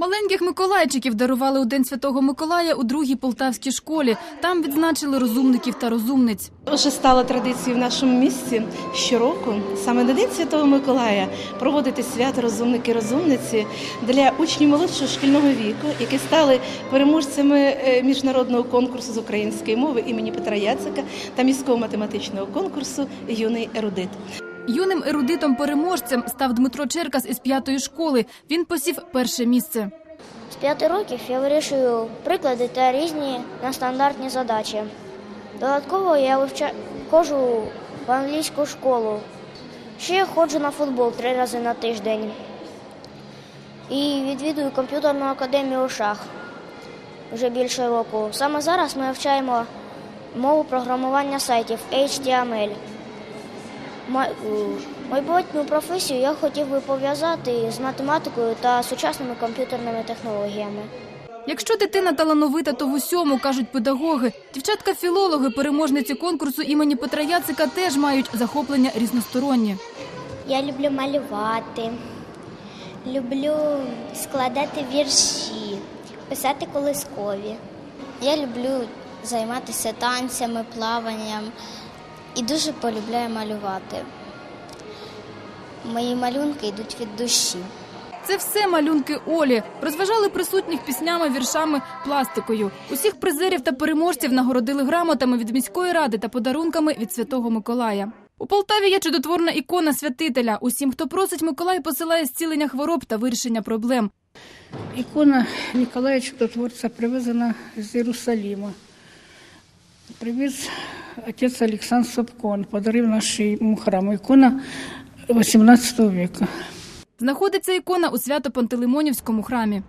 Маленьких миколайчиків дарували у День Святого Миколая у другій полтавській школі. Там відзначили розумників та розумниць. Вже стало традицією в нашому місті щороку, саме на День Святого Миколая, проводити свято розумники розумниці для учнів молодшого шкільного віку, які стали переможцями е, міжнародного конкурсу з української мови імені Петра Яцика та міського математичного конкурсу Юний ерудит. Юним ерудитом-переможцем став Дмитро Черкас із п'ятої школи. Він посів перше місце. З п'яти років я вирішую приклади та різні нестандартні задачі. Додатково я вивча... ходжу в англійську школу. Ще ходжу на футбол три рази на тиждень. І відвідую комп'ютерну академію шах вже більше року. Саме зараз ми вивчаємо мову програмування сайтів HTML. Ма- Майбутню професію я хотів би пов'язати з математикою та сучасними комп'ютерними технологіями. Якщо дитина талановита, то в усьому кажуть педагоги. Дівчатка-філологи, переможниці конкурсу імені Петра Яцика, теж мають захоплення різносторонні. Я люблю малювати, люблю складати вірші, писати колискові. Я люблю займатися танцями, плаванням і дуже полюбляю малювати. Мої малюнки йдуть від душі. Це все малюнки Олі. Розважали присутніх піснями, віршами, пластикою. Усіх призерів та переможців нагородили грамотами від міської ради та подарунками від Святого Миколая. У Полтаві є чудотворна ікона святителя. Усім, хто просить, Миколай посилає зцілення хвороб та вирішення проблем. Ікона Ніколая Чудотворця привезена з Єрусалима. Привіз отець Олександр Сапкон подарив нашому храму. Ікона 18 віку. Знаходиться ікона у Свято-Пантелеймонівському храмі.